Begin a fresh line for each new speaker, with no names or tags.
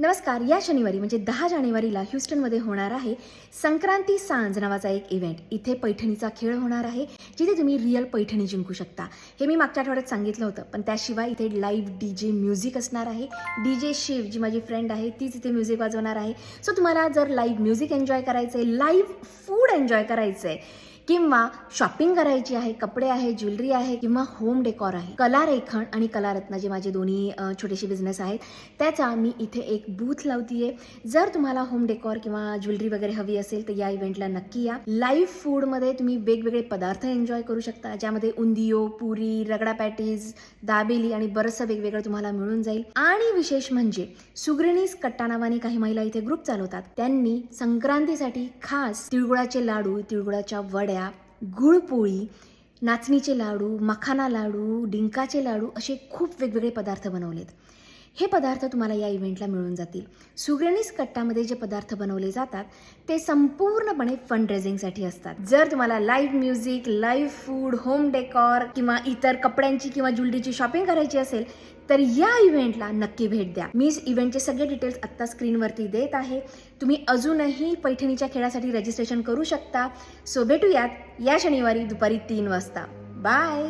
नमस्कार या शनिवारी म्हणजे दहा जानेवारीला ह्युस्टनमध्ये होणार आहे संक्रांती सांज नावाचा एक इव्हेंट इथे पैठणीचा खेळ होणार आहे जिथे तुम्ही रिअल पैठणी जिंकू शकता. हे मी मागच्या आठवड्यात सांगितलं होतं पण त्याशिवाय इथे लाईव्ह डी जे म्युझिक असणार आहे. डी जे शिव जी माझी फ्रेंड आहे तीच इथे म्युझिक वाजवणार आहे. सो तुम्हाला जर लाईव्ह म्युझिक एन्जॉय करायचं आहे लाईव्ह फूड एन्जॉय करायचं आहे किंवा शॉपिंग करायची आहे कपडे आहे ज्वेलरी आहे किंवा होम डेकॉर आहे. कलारेखण आणि कलारत्न जे माझे दोन्ही छोटेसे बिझनेस आहेत त्याचा मी इथे एक बूथ लावतीये. जर तुम्हाला होम डेकॉर किंवा ज्वेलरी वगैरे हवी असेल तर या इव्हेंटला नक्की या. लाईव्ह फूडमध्ये तुम्ही वेगवेगळे पदार्थ एन्जॉय करू शकता. ज्यामध्ये उंदियो पुरी रगडा पॅटीज दाबेली आणि बरंचसं वेगवेगळं तुम्हाला मिळून जाईल. आणि विशेष म्हणजे सुगरणीस कट्टा नावाने काही महिला इथे ग्रुप चालवतात. त्यांनी संक्रांतीसाठी खास तिळगुळाचे लाडू तिळगुळाच्या वड्या गुळपोळी नाचणीचे लाडू मखाना लाडू डिंकाचे लाडू असे खूप वेगवेगळे पदार्थ बनवलेत. हे पदार्थ तुम्हाला या इव्हेंटला मिळून जातील. सुगरणीस कट्टामध्ये जे पदार्थ बनवले जातात ते संपूर्णपणे फंड रेझिंगसाठी असतात. जर तुम्हाला live music live food home decor किंवा इतर कपड्यांची किंवा ज्वेलरीची शॉपिंग करायची असेल तर या इव्हेंटला नक्की भेट द्या. मी इव्हेंटचे सगळे डिटेल्स आत्ता स्क्रीनवरती देत आहे. तुम्ही अजूनही पैठणीच्या खेळासाठी रजिस्ट्रेशन करू शकता. सो भेटूयात या शनिवारी दुपारी तीन वाजता. बाय